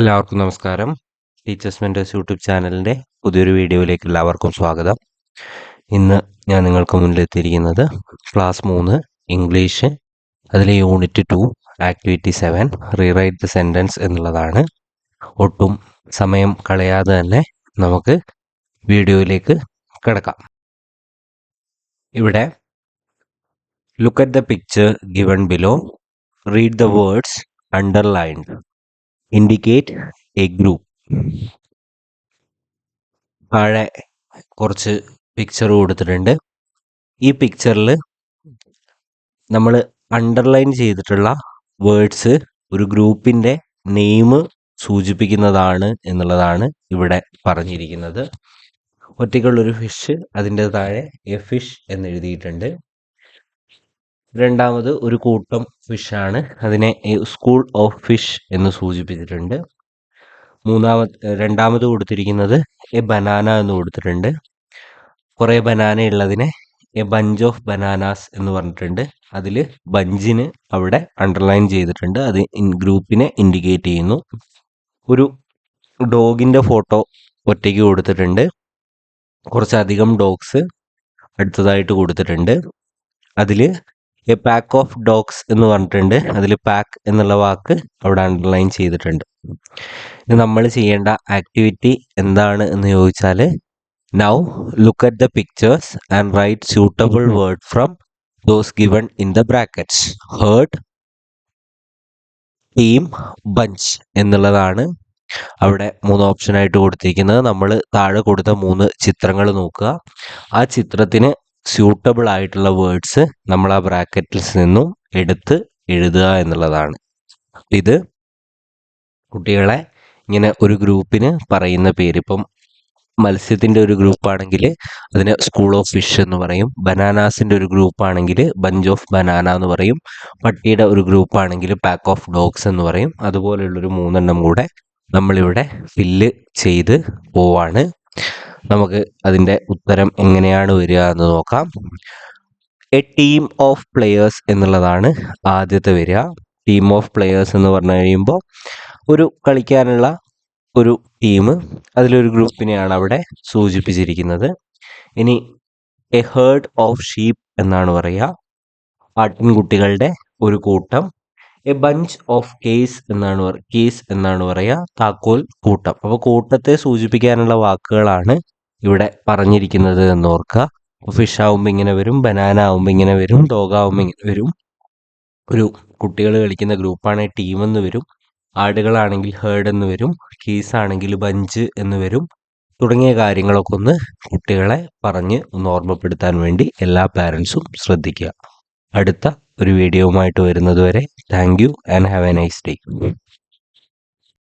എല്ലാവർക്കും നമസ്കാരം. Teachers mentors YouTube ചാനലിന്റെ പുതിയൊരു വീഡിയോയിലേക്ക് എല്ലാവർക്കും സ്വാഗതം. ഇന്ന് ഞാൻ നിങ്ങൾക്ക് മുന്നിലെത്തിയിരിക്കുന്നത് ക്ലാസ് മൂന്ന് ഇംഗ്ലീഷ് അതിലെ unit two activity seven rewrite the sentence എന്നുള്ളതാണ്. ഒട്ടും സമയം കളയാതെ തന്നെ നമുക്ക് വീഡിയോയിലേക്ക് കിടക്കാം. ഇവിടെ look at the picture given below read the words underlined indicate a group താഴെ കുറച്ച് പിക്ചർ കൊടുത്തിട്ടുണ്ട്. ഈ പിക്ചറിൽ നമ്മൾ അണ്ടർലൈൻ ചെയ്തിട്ടുള്ള വേർഡ്സ് ഒരു ഗ്രൂപ്പിന്റെ നെയിം സൂചിപ്പിക്കുന്നതാണ് എന്നുള്ളതാണ് ഇവിടെ പറഞ്ഞിരിക്കുന്നത്. ഒറ്റയ്ക്കുള്ളൊരു ഫിഷ് അതിന്റെ താഴെ എ ഫിഷ് എന്ന് എഴുതിയിട്ടുണ്ട് രണ്ടാമത് ഒരു കൂട്ടം ഫിഷാണ് അതിനെ സ്കൂൾ ഓഫ് ഫിഷ് എന്ന് സൂചിപ്പിച്ചിട്ടുണ്ട്. മൂന്നാമത് രണ്ടാമത് കൊടുത്തിരിക്കുന്നത് എ ബനാന എന്ന് കൊടുത്തിട്ടുണ്ട്. കുറേ ബനാന ഉള്ളതിനെ എ ബഞ്ച് ഓഫ് ബനാനാസ് എന്ന് പറഞ്ഞിട്ടുണ്ട്. അതിൽ ബഞ്ചിന് അവിടെ അണ്ടർലൈൻ ചെയ്തിട്ടുണ്ട്. അത് ഗ്രൂപ്പിനെ ഇൻഡിക്കേറ്റ് ചെയ്യുന്നു. ഒരു ഡോഗിന്റെ ഫോട്ടോ ഒറ്റയ്ക്ക് കൊടുത്തിട്ടുണ്ട്. കുറച്ചധികം ഡോഗ്സ് അടുത്തതായിട്ട് കൊടുത്തിട്ടുണ്ട്. അതിൽ എ പാക്ക് ഓഫ് ഡോഗ്സ് എന്ന് പറഞ്ഞിട്ടുണ്ട്. അതിൽ പാക്ക് എന്നുള്ള വാക്ക് അവിടെ അണ്ടർലൈൻ ചെയ്തിട്ടുണ്ട്. ഇനി നമ്മൾ ചെയ്യേണ്ട ആക്ടിവിറ്റി എന്താണ് എന്ന് ചോദിച്ചാൽ now look at the pictures and write suitable word from those given in the brackets herd team bunch എന്നുള്ളതാണ് അവിടെ മൂന്ന് ഓപ്ഷൻ ആയിട്ട് കൊടുത്തിരിക്കുന്നത്. നമ്മൾ താഴെ കൊടുത്ത മൂന്ന് ചിത്രങ്ങൾ നോക്കുക. ആ ചിത്രത്തിന് സ്യൂട്ടബിൾ ആയിട്ടുള്ള വേർഡ്സ് നമ്മൾ ആ ബ്രാക്കറ്റിൽ നിന്നും എടുത്ത് എഴുതുക എന്നുള്ളതാണ്. ഇത് കുട്ടികളെ ഇങ്ങനെ ഒരു ഗ്രൂപ്പിന് പറയുന്ന പേര്. ഇപ്പം മത്സ്യത്തിന്റെ ഒരു ഗ്രൂപ്പാണെങ്കിൽ അതിന് സ്കൂൾ ഓഫ് ഫിഷ് എന്ന് പറയും. ബനാനാസിന്റെ ഒരു ഗ്രൂപ്പാണെങ്കിൽ ബഞ്ച് ഓഫ് ബനാന എന്ന് പറയും. പട്ടിയുടെ ഒരു ഗ്രൂപ്പാണെങ്കിൽ പാക്ക് ഓഫ് ഡോഗ്സ് എന്ന് പറയും. അതുപോലെയുള്ളൊരു മൂന്നെണ്ണം കൂടെ നമ്മളിവിടെ ഫില്ല് ചെയ്ത് പോവാണ്. നമുക്ക് അതിന്റെ ഉത്തരം എങ്ങനെയാണ് വരിക എന്ന് നോക്കാം. എ ടീം ഓഫ് പ്ലെയേഴ്സ് എന്നുള്ളതാണ് ആദ്യത്തെ വരിക. ടീം ഓഫ് പ്ലെയേഴ്സ് എന്ന് പറഞ്ഞു കഴിയുമ്പോൾ ഒരു കളിക്കാനുള്ള ഒരു ടീം അതിലൊരു ഗ്രൂപ്പിനെയാണ് അവിടെ സൂചിപ്പിച്ചിരിക്കുന്നത്. ഇനി എ ഹേർഡ് ഓഫ് ഷീപ്പ് എന്നാണ് പറയുക. ആട്ടിൻകുട്ടികളുടെ ഒരു കൂട്ടം. എ ബഞ്ച് ഓഫ് കേസ് എന്നാണ് കേസ് എന്നാണ് പറയുക താക്കോൽ കൂട്ടം. അപ്പോൾ കൂട്ടത്തെ സൂചിപ്പിക്കാനുള്ള വാക്കുകളാണ് ഇവിടെ പറഞ്ഞിരിക്കുന്നത് എന്ന് ഓർക്കുക ഫിഷ് ആവുമ്പോൾ ഇങ്ങനെ വരും ബനാന ആവുമ്പോൾ ഇങ്ങനെ വരും ഡോഗ് ആവുമ്പോൾ ഇങ്ങനെ വരും. ഒരു കുട്ടികൾ കളിക്കുന്ന ഗ്രൂപ്പാണ് ടീം എന്ന് വരും. ആടുകളാണെങ്കിൽ ഹേർഡ് എന്ന് വരും കേസ് ആണെങ്കിൽ ബഞ്ച് എന്ന് വരും. തുടങ്ങിയ കാര്യങ്ങളൊക്കെ ഒന്ന് കുട്ടികളെ പറഞ്ഞ് ഒന്ന് ഓർമ്മപ്പെടുത്താൻ വേണ്ടി എല്ലാ പാരൻസും ശ്രദ്ധിക്കുക. അടുത്ത ഒരു വീഡിയോവുമായിട്ട് വരുന്നത് വരെ thank you and have a nice day